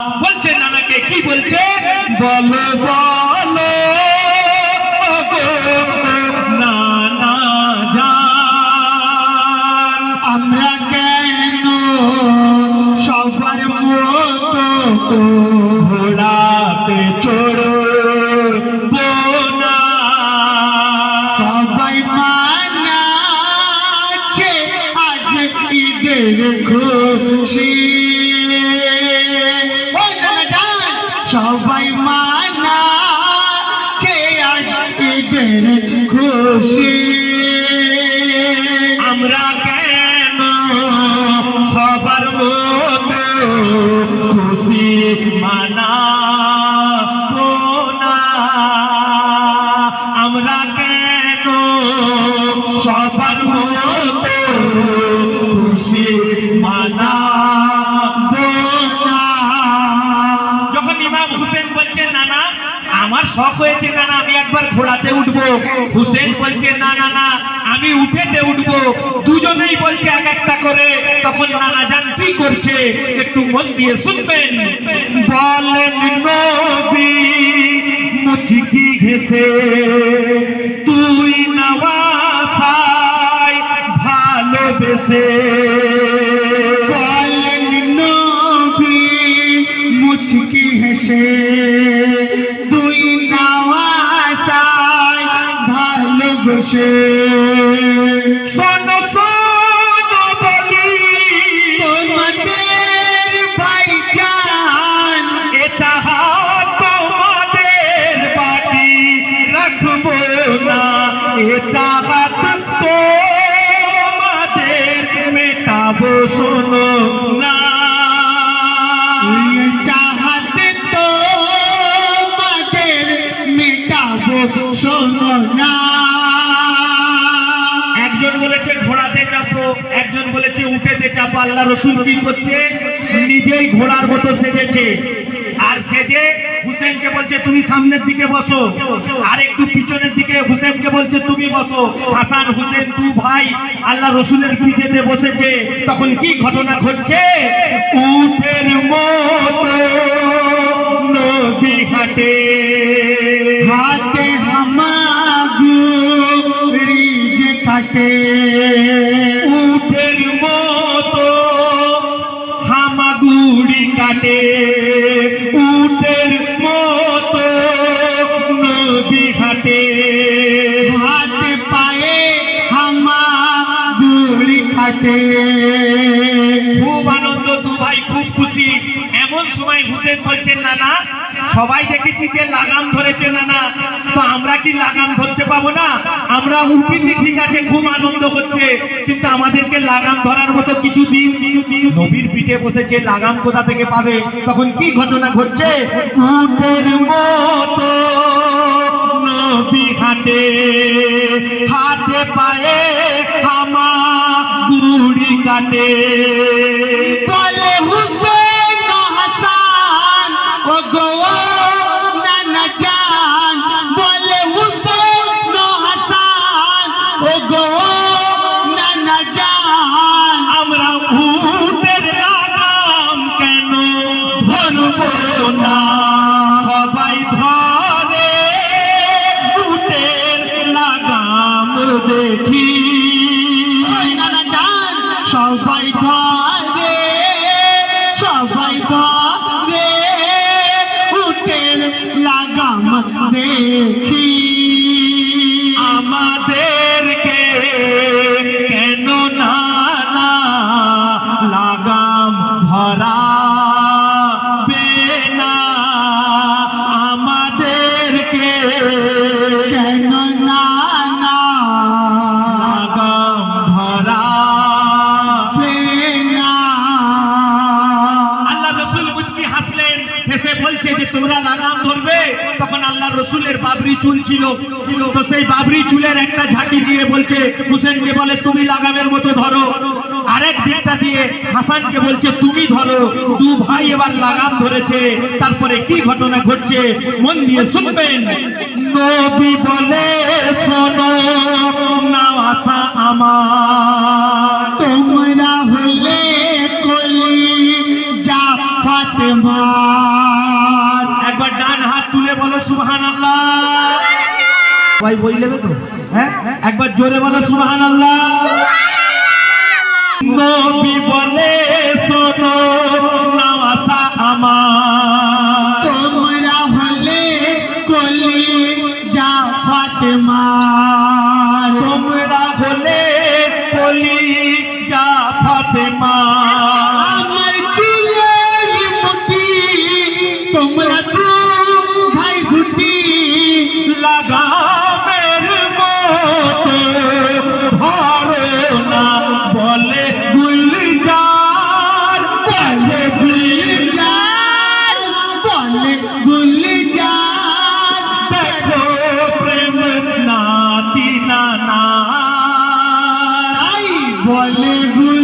বলছে নানাকে কি বলছে? বলো বলো নানা জান। আমরা কেন সবার মতো ঘোড়াতে চড়ো না সবাই মানাচ্ছে আজ ঈদের খুশি। ঈদের শখ হয়েছে, না না, আমি একবার ঘোড়াতে উঠবো। হুসেন বলছে, না না না, আমি উঠেতে উঠবো। দুজনেই বলছে, এক একটা করে। তখন নানা জান কি করছে, একটু মন দিয়ে শুনবেন। বলেন, নবী, মুচকি ঘেসে তুই নওয়াসায় ভালোবেসে। চাহাত তোমাদের না। এই চাহাতে তো মাদের মেটাবো শোনো একজন বলেছে উঠেতে চাপো, আল্লাহ রসুল কি করছে? নিজেই ঘোড়ার মতো সেজেছে। আর সেজে হুসেনকে বলছে, তুমি সামনের দিকে বসো। আর একটু পিছনের দিকে হুসেনকে বলছে, তুমি বসো। হাসান হুসেন দু ভাই, আল্লাহ রসুলের পিঠেতে বসেছে। তখন কি ঘটনা ঘটছে? উঠের মতো নদী হাটে, হাতে কাটে। উঠের মতো নদী হাটে। হাতে পায়ে হামাগুড়ি খাটে। খুব আনন্দ, দু ভাই খুব খুশি। এমন সময় হুসেন বলছেন না না সবাই দেখেছি যে লাগাম ধরেছে, না না। তো আমরা কি লাগাম ধরতে পাবো না? আমরা উঠেছি ঠিক আছে, খুব আনন্দ হচ্ছে। কিন্তু আমাদেরকে লাগাম ধরার মতো কিছু দিন নবীর পিঠে বসেছে, লাগাম কোথা থেকে পাবে? তখন কি ঘটনা ঘটছে? মতো হাতে পায়ে হামা গুড়ি কাটে। বলে জান বলছে যে তোমরা লাগাম ধরবে। তখন আল্লাহ রসুলের বাবরি চুল ছিল। তো সেই বাবরি চুলের একটা ঝাঁটি দিয়ে বলছে, হুসেনকে বলে, তুমি লাগামের মতো ধরো। আরেক দিকটা দিয়ে হাসানকে বলছে, তুমি ধরো। দু ভাই এবার লাগাম ধরেছে। তারপরে কি ঘটনা ঘটছে? মন দিয়ে শুনবেন। নবী বলে, শোনো না আমার। ভাই বই নেবে তো? হ্যাঁ? একবার জোরে বলো সুহান আল্লাহ নবী বলে, শোনো নামাসা আমার। তোমরা হলে কলি বলে গো